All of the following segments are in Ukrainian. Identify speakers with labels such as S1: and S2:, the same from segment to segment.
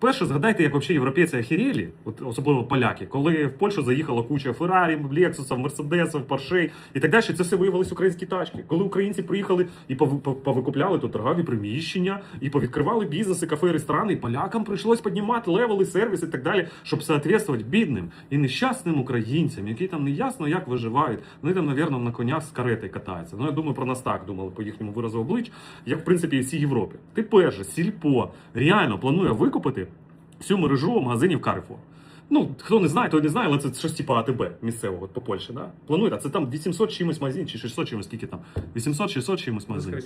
S1: Перше, згадайте, як взагалі європейці охерели, от особливо поляки, коли в Польщу заїхала куча Феррарі, Лексусів, Мерседесів, Поршей і так далі. Це все виявилися українські тачки. Коли українці приїхали і пов- пов- повикупляли тут торгові приміщення, і повідкривали бізнеси, кафе, ресторани, і полякам прийшлось піднімати левели, сервіс і так далі, щоб соответствувати бідним і нещасним українцям, які там не ясно як виживають. Вони там, навірно, на конях з карети катаються. Ну я думаю, про нас так думали по їхньому виразу облич, як в принципі і всій Європі. Тепер же сільпо реально планує викупити всю мережу магазинів Carrefour. Ну, хто не знає, той не знає, але це щось типу АТБ місцевого от по Польщі. Да? Планує, а це там 800 чимось магазин, чи 600 чимось, скільки там? 800-600 чимось магазин.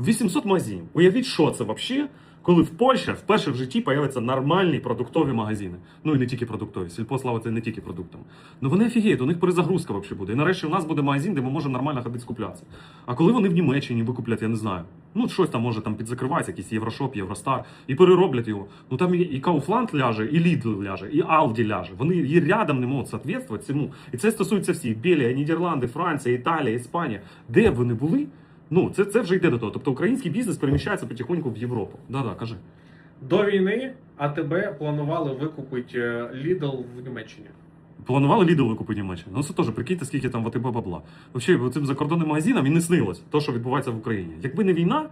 S1: 800 магазин. Уявіть, що це взагалі, коли в Польщі вперше в житті появляться нормальні продуктові магазини. Ну і не тільки продуктові. Сільпо це не тільки продуктам. Ну вони офігіють, у них перезагрузка взагалі буде. І нарешті у нас буде магазин, де ми можемо нормально ходити скуплятися. А коли вони в Німеччині викуплять, я не знаю. Ну, щось там може там підзакривається, якийсь Єврошоп, Євростар, і перероблять його. Ну там і, Kaufland ляже, і Lidl ляже, і Aldi ляже. Вони і рядом не можуть соответствувати цьому. І це стосується всіх: Белія, Нідерланди, Франція, Італія, Іспанія. Де б вони були? Ну, це, це вже йде до того. Тобто український бізнес переміщається потихоньку в Європу. Да-да, кажи.
S2: До війни АТБ планували викупити е, Lidl в Німеччині.
S1: Планували Lidl викупити Німеччину. Ну це теж прикиньте, скільки там в АТБ бабла. Взагалі, цим закордонним магазинам і не снилось те, що відбувається в Україні. Якби не війна,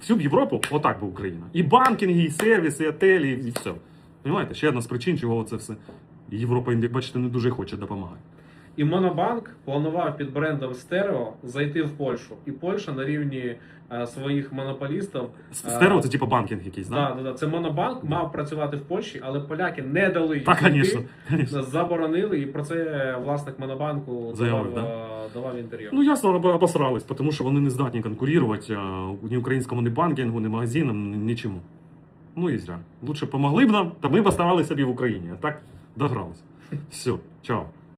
S1: всю б Європу отак би Україна. І банкінги, і сервіси, і отелі, і все. Понимаєте? Ще одна з причин, чого це все. Європа, як бачите, не дуже хоче допомагати.
S2: І Монобанк планував під брендом Стерео зайти в Польщу. І Польща на рівні е, своїх монополістів. е,
S1: Стерео це типу банкінг якийсь,
S2: Да,
S1: да?
S2: да, да. Це Монобанк мав працювати в Польщі, але поляки не дали їм
S1: Так, звісно.
S2: заборонили, і про це власник Монобанку
S1: Заявив,
S2: давав, е, давав інтерв'ю.
S1: Ну, ясно, об- обосрались, тому що вони не здатні конкурувати а, ні українському ні банкінгу, ні магазинам, ні- нічому. Ну і зря. Лучше помогли б нам, та ми б оставалися собі в Україні. А так догралися. Все, чао.